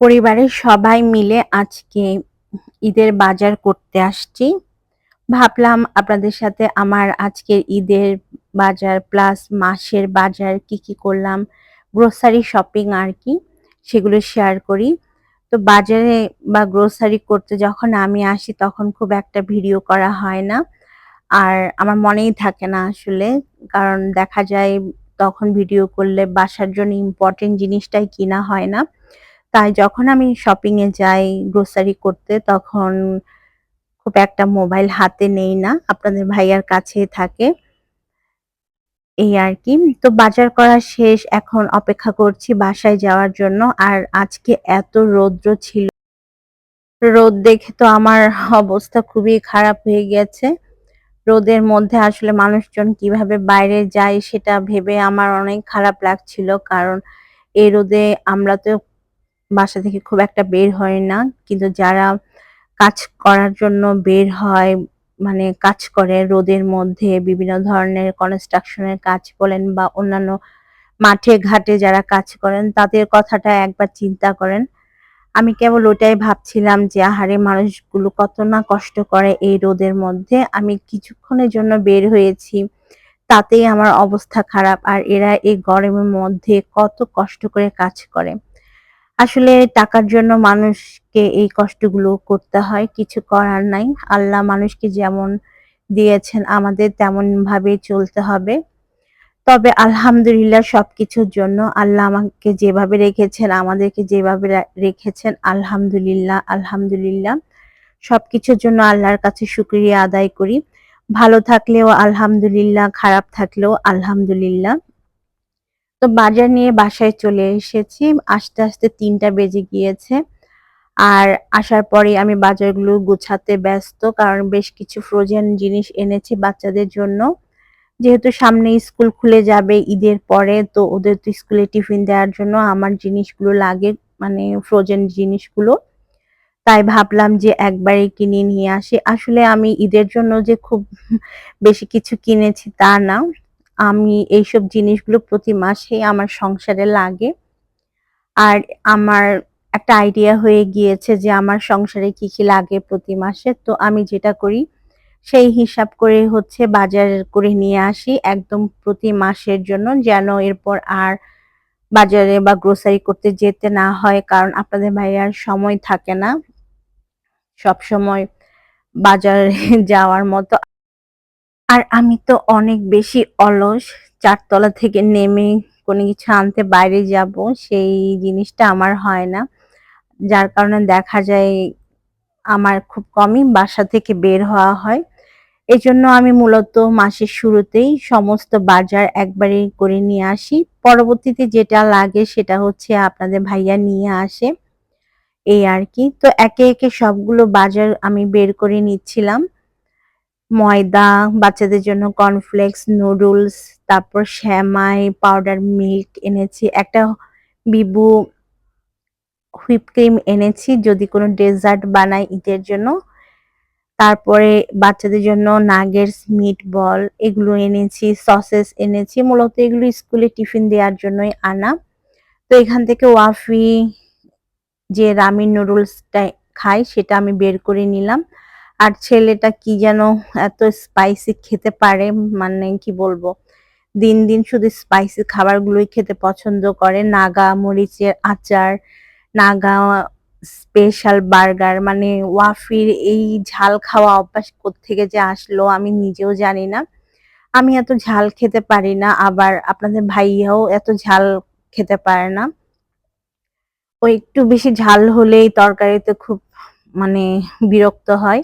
পরিবারের সবাই মিলে আজকে ঈদের বাজার করতে আসছি। ভাবলাম আপনাদের সাথে আমার আজকের ঈদের বাজার প্লাস মাসের বাজার কি, কি করলাম, গ্রোসারি শপিং আর কি, সেগুলো শেয়ার করি। তো বাজারে বা গ্রোসারি করতে যখন আমি আসি তখন খুব একটা ভিডিও করা হয় না। আর আমার মনেই থাকে না আসলে। কারণ দেখা যায় তখন ভিডিও করলে বাসার জন্য ইম্পর্টেন্ট জিনিসটাই কিনা হয় না। তাই যখন আমি শপিং এ যাই গ্রোসারি করতে, তখন খুব একটা মোবাইল হাতে নেই না। আপনাদের ভাইয়ার কাছেই থাকে। এই আর কি। তো বাজার করা শেষ। এখন অপেক্ষা করছি বাসায় যাওয়ার জন্য। আর আজকে এত রৌদ্র ছিল। রোদ দেখে তো আমার অবস্থা খুবই খারাপ হয়ে গেছে। রোদের মধ্যে আসলে মানুষজন কীভাবে বাইরে যায় সেটা ভেবে আমার অনেক খারাপ লাগছিল। কারণ এই রোদে আমরা তো বাসা থেকে খুব একটা বের হয় না। কিন্তু যারা কাজ করার জন্য বের হয় মানে কাজ করে রোদের মধ্যে, বিভিন্ন ধরনের কনস্ট্রাকশন এর কাজ বলেন বা অন্যান্য মাঠে, ঘাটে যারা কাজ করেন, তাদের কথাটা একবার চিন্তা করেন। আমি কেবল ওটাই ভাবছিলাম যে, আহারে, মানুষগুলো কত না কষ্ট করে এই রোদের মধ্যে। আমি কিছুক্ষণের জন্য বের হয়েছি। তাতেই আমার অবস্থা খারাপ। আর এরা এই গরমের মধ্যে কত কষ্ট করে কাজ করে। আসলে টাকার জন্য মানুষকে এই কষ্টগুলো করতে হয়। কিছু করার নাই। আল্লাহ মানুষকে যেমন দিয়েছেন আমাদের তেমন ভাবেই চলতে হবে। তবে আলহামদুলিল্লাহ সবকিছুর জন্য আল্লাহ আমাকে যেভাবে রেখেছেন আমাদেরকে যেভাবে রেখেছেন আলহামদুলিল্লাহ, আলহামদুলিল্লাহ। সবকিছুর জন্য আল্লাহর কাছে শুকরিয়া আদায় করি। ভালো থাকলেও আলহামদুলিল্লাহ, খারাপ থাকলেও আলহামদুলিল্লাহ। তো বাজার নিয়ে বাসায় চলে এসেছি। আস্তে আস্তে ৩টা বেজে গিয়েছে। আর আসার পরে আমি বাজারগুলো গুছাতে ব্যস্ত। কারণ বেশ কিছু ফ্রোজেন জিনিস এনেছি বাচ্চাদের জন্য। যেহেতু সামনে স্কুল খুলে যাবে ঈদের পরে, তো ওদের তো স্কুলে টিফিন দেওয়ার জন্য আমার জিনিসগুলো লাগে মানে ফ্রোজেন জিনিসগুলো। তাই ভাবলাম যে একবারে কিনে নিয়ে আসি। আসলে আমি ঈদের জন্য যে খুব বেশি কিছু কিনেছি তা না। আমি এইসব জিনিসগুলো প্রতি মাসেই আমার সংসারে লাগে। আর আমার একটা আইডিয়া হয়ে গিয়েছে যে আমার সংসারে কি, কি লাগে প্রতি মাসে। তো আমি যেটা করি সেই হিসাব করে হচ্ছে বাজার করে নিয়ে আসি একদম প্রতি মাসের জন্য যেন এরপর আর বাজারে বা গ্রোসারি করতে যেতে না হয় কারণ আপনাদের ভাইয়ার সময় থাকে না সব সময় বাজারে যাওয়ার মতো আর আমি তো অনেক বেশি অলস, চারতলা থেকে নেমে কোনো কিছু আনতে বাইরে যাব, সেই জিনিসটা আমার হয় না। যার কারণে দেখা যায় আমার খুব কমই বাসা থেকে বের হওয়া হয়। এজন্য আমি মূলত মাসের শুরুতেই সমস্ত বাজার একবারে করে নিয়ে আসি। পরবর্তীতে যেটা লাগে সেটা হচ্ছে আপনাদের ভাইয়া নিয়ে আসে। এই আর কি। তো একে একে সবগুলো বাজার আমি বের করে নিচ্ছিলাম। ময়দা, বাচ্চাদের জন্য কর্নফ্লেক্স নুডলস তারপর শ্যামাই পাউডার মিল্ক এনেছি। একটা বিবু হুইপ ক্রিম এনেছি যদি কোনো ডেজার্ট বানাই ঈদের জন্য। তারপরে বাচ্চাদের জন্য নাগেটস মিট বল এগুলো এনেছি সসেস এনেছি। মূলত এগুলো স্কুলে টিফিন দেওয়ার জন্যই আনা। তো এখান থেকে ওয়াফি, যে রামিন নুডলসটা খাই, সেটা আমি বের করে নিলাম। আর ছেলেটা কি যেন এত স্পাইসি খেতে পারে মানে কি বলব? দিন দিন শুধু স্পাইসি খাবারগুলোই খেতে পছন্দ করে। নাগা মরিচের আচার, নাগা স্পেশাল বার্গার মানে ওয়াফির এই ঝাল খাওয়া অভ্যাস থেকে যে আসলো আমি নিজেও জানি না। আমি এত ঝাল খেতে পারি না, আবার আপনাদের ভাইয়াও এত ঝাল খেতে পারে না। ও একটু বেশি ঝাল হলেই তরকারিতে খুব মানে বিরক্ত হয়।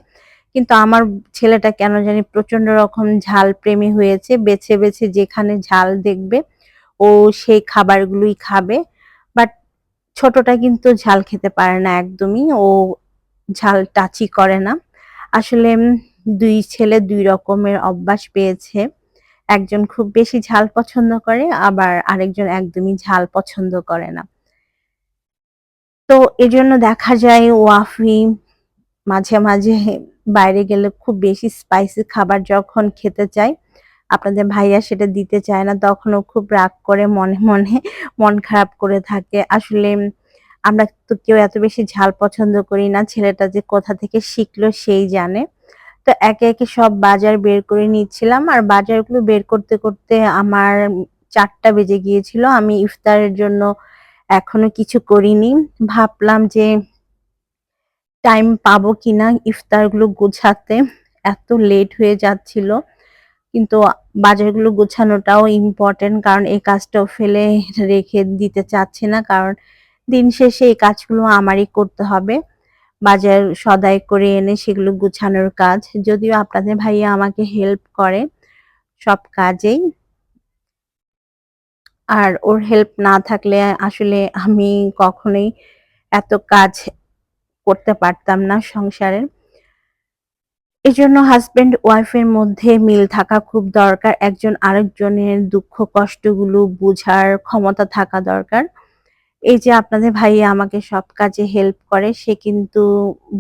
কিন্তু আমার ছেলেটা কেন জানি প্রচণ্ড রকম ঝাল প্রেমী হয়েছে। বেছে বেছে যেখানে ঝাল দেখবে, ও সেই খাবারগুলোই খাবে। বাট ছোটটা কিন্তু ঝাল খেতে পারে না একদমই। ও ঝাল টাচই করে না। আসলে দুই ছেলে দুই রকমের অভ্যাস পেয়েছে। একজন খুব বেশি ঝাল পছন্দ করে, আবার আরেকজন একদমই ঝাল পছন্দ করে না। তো এজন্য দেখা যায় ওয়াফি মাঝে মাঝে বাইরে গেলে খুব বেশি স্পাইসি খাবার যখন খেতে চায় আপনাদের ভাইয়া সেটা দিতে চায় না, তখনও খুব রাগ করে, মনে মনে মন খারাপ করে থাকে। আসলে আমরা তো কেউ এত বেশি ঝাল পছন্দ করি না, ছেলেটা যে কোথা থেকে শিখলো সেই জানে। তো একে একে সব বাজার বের করে নিচ্ছিলাম আর বাজারগুলো বের করতে করতে আমার চারটা বেজে গিয়েছিল। আমি ইফতারের জন্য এখনও কিছু করিনি। ভাবলাম যে টাইম পাবো কিনা ইফতারগুলো গোছাতে, এত লেট হয়ে যাচ্ছিল। কিন্তু বাজারগুলো গোছানোটাও ইম্পর্টেন্ট কারণ এই কাজটাও ফেলে রেখে দিতে চাচ্ছি না, কারণ দিন শেষে এই কাজগুলো আমারই করতে হবে। বাজার সদাই করে এনে সেগুলো গুছানোর কাজ। যদিও আপনাদের ভাইয়া আমাকে হেল্প করে সব কাজেই। আর ওর হেল্প না থাকলে আসলে আমি কখনোই এত কাজ করতে পারতাম না সংসারের এই জন্য হাজবেন্ড ওয়াইফের মধ্যে মিল থাকা খুব দরকার। একজন আরেকজনের দুঃখ, কষ্টগুলো বুঝার ক্ষমতা থাকা দরকার। এই যে আপনাদের ভাইয়া আমাকে সব কাজে হেল্প করে, সে কিন্তু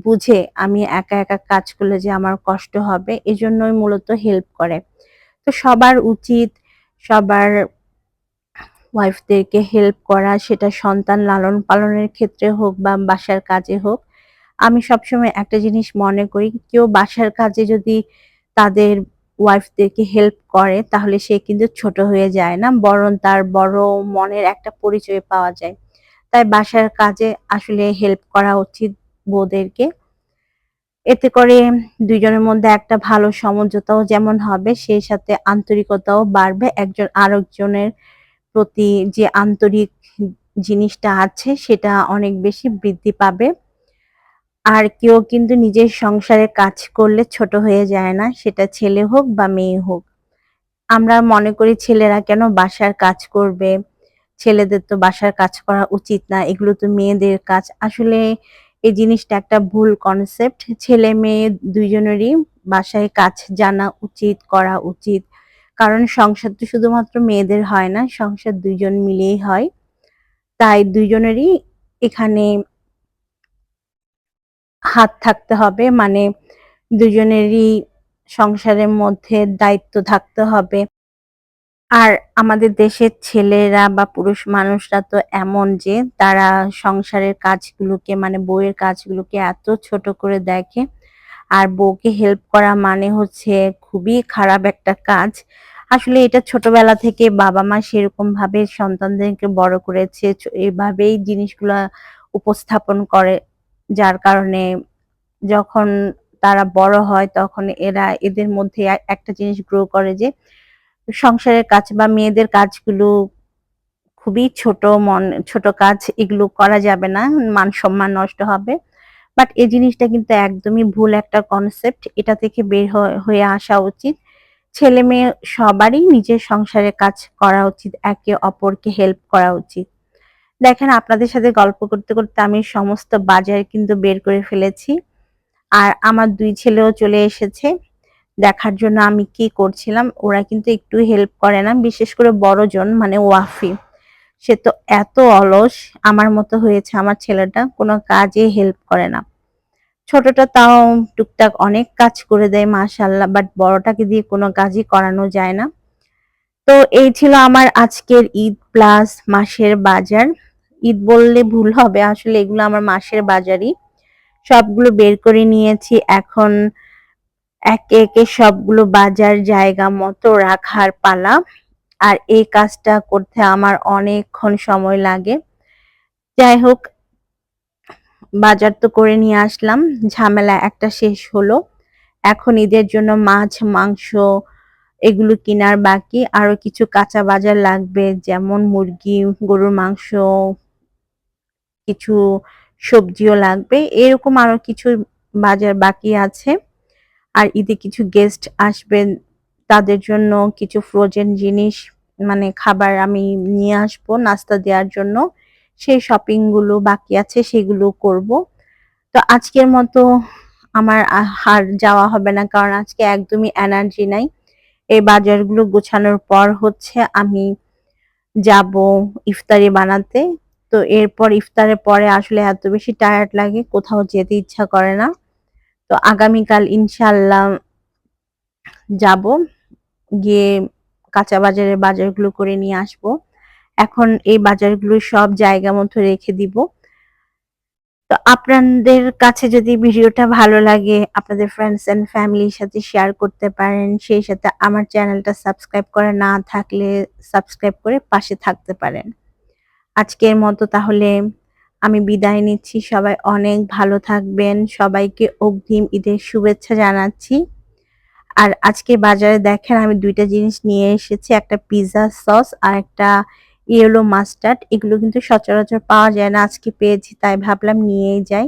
বুঝে আমি একা একা কাজ করলে যে আমার কষ্ট হবে, এজন্যই মূলত হেল্প করে। তো সবার উচিত সবার ওয়াইফদেরকে হেল্প করা, সেটা সন্তান লালন পালনের ক্ষেত্রে হোক বা বাসার কাজে হোক। আমি সবসময় একটা জিনিস মনে করি, কেউ বাসার কাজে যদি তাদের ওয়াইফদেরকে হেল্প করে, তাহলে সে কিন্তু ছোট হয়ে যায় না, বরং তার বড় মনের একটা পরিচয় পাওয়া যায়। তাই বাসার কাজে আসলে হেল্প করা উচিত বউদেরকে। এতে করে দুইজনের মধ্যে একটা ভালো সমঝোতাও যেমন হবে, সেই সাথে আন্তরিকতাও বাড়বে। একজন আরেকজনের প্রতি যে আন্তরিক জিনিসটা আছে, সেটা অনেক বেশি বৃদ্ধি পাবে। আর কেউ কিন্তু নিজের সংসারে কাজ করলে ছোট হয়ে যায় না, সেটা ছেলে হোক বা মেয়ে হোক। আমরা মনে করি ছেলেরা কেন বাসার কাজ করবে? ছেলেদের তো বাসার কাজ করা উচিত না, এগুলো তো মেয়েদের কাজ। আসলে এই জিনিসটা একটা ভুল কনসেপ্ট ছেলে মেয়ে দুইজনেরই বাসায় কাজ জানা উচিত, করা উচিত। কারণ সংসার তো শুধুমাত্র মেয়েদের হয় না, সংসার দুইজন মিলেই হয়। তাই দুইজনেরই এখানে হাত থাকতে হবে মানে দুজনেরই সংসারের মধ্যে দায়িত্ব থাকতে হবে। আর আমাদের দেশের ছেলেরা বা পুরুষ মানুষরা তো এমন যে, তারা সংসারের কাজগুলোকে মানে বউয়ের কাজগুলোকে এত ছোট করে দেখে। আর বউকে হেল্প করা মানে হচ্ছে খুবই খারাপ একটা কাজ। আসলে এটা ছোটবেলা থেকে বাবা মা সেরকম ভাবে সন্তানদেরকে বড় করেছে, এভাবেই জিনিসগুলা উপস্থাপন করে যার কারণে যখন তারা বড় হয় তখন এরা এদের মধ্যে একটা জিনিস গ্রো করে যে সংসারের কাজ বা মেয়েদের কাজগুলো খুবই ছোট মন, ছোট কাজ, এগুলো করা যাবে না, মান সম্মান নষ্ট হবে। বাট এই জিনিসটা কিন্তু একদমই ভুল একটা কনসেপ্ট এটা থেকে বের হয়ে আসা উচিত। ছেলে মেয়ে সবারই নিজের সংসারের কাজ করা উচিত, একে অপরকে হেল্প করা উচিত। দেখেন, আপনাদের সাথে গল্প করতে করতে আমি সমস্ত বাজার কিন্তু বের করে ফেলেছি। আর আমার দুই ছেলেও চলে এসেছে। দেখার জন্য আমি কি করছিলাম, ওরা কিন্তু একটু হেল্প করে না। বিশেষ করে বড়জন মানে ওয়াফি। সে তো এত অলস, আমার মতো হয়েছে আমার ছেলেটা, কোনো কাজে হেল্প করে না। ছোটটা তাও টুকটাক অনেক কাজ করে দেয় মাশাল্লাহ বাট বড়টাকে দিয়ে কোনো কাজই করানো যায় না। তো এই ছিল আমার আজকের ঈদ প্লাস মাসের বাজার। ঈদ বললে ভুল হবে। আসলে এগুলো আমার মাসের বাজারই। সবগুলো বের করে নিয়েছি। এখন একে একে সবগুলো বাজার, জায়গা, মতো রাখার পালা। আর এই কাজটা করতে আমার অনেকক্ষণ সময় লাগে। যাই হোক, বাজার তো করে নিয়ে আসলাম। ঝামেলা একটা শেষ হলো। এখন ঈদের জন্য মাছ, মাংস এগুলো কেনার বাকি। আরও কিছু কাঁচা বাজার লাগবে, যেমন মুরগি, গরুর মাংস কিছু সবজিও লাগবে। এরকম আরও কিছু বাজার বাকি আছে। আর ঈদে কিছু গেস্ট আসবেন। তাদের জন্য কিছু ফ্রোজেন জিনিস মানে খাবার আমি নিয়ে আসব নাস্তা দেওয়ার জন্য। সেই শপিংগুলো বাকি আছে, সেগুলো করব। তো আজকের মতো আমার আর যাওয়া হবে না, কারণ আজকে একদমই এনার্জি নাই। এই বাজারগুলো গোছানোর পর হচ্ছে আমি যাব ইফতারি বানাতে। তো এরপর ইফতারের পরে আসলে এত বেশি টায়ার্ড লাগে, কোথাও যেতে ইচ্ছা করে না। তো আগামীকাল ইনশাল্লাহ যাব, গিয়ে কাঁচা বাজারের বাজারগুলো করে নিয়ে আসব। এখন এই বাজারগুলো সব জায়গা মতো রেখে দিব। তো আপনাদের কাছে যদি ভিডিওটা ভালো লাগে, আপনাদের ফ্রেন্ডস এন্ড ফ্যামিলির সাথে শেয়ার করতে পারেন, সেই সাথে আমার চ্যানেলটা সাবস্ক্রাইব করা না থাকলে সাবস্ক্রাইব করে পাশে থাকতে পারেন। আজকের মতো তাহলে আমি বিদায় নিচ্ছি। সবাই অনেক ভালো থাকবেন। সবাইকে অগ্রিম ঈদের শুভেচ্ছা জানাচ্ছি। আর আজকে বাজারে দেখেন আমি দুইটা জিনিস নিয়ে এসেছি, একটা পিৎজা সস আর একটা ইয়েলো মাস্টার্ড। এগুলো কিন্তু সচরাচর পাওয়া যায় না। আজকে পেয়েছি, তাই ভাবলাম নিয়েই যাই।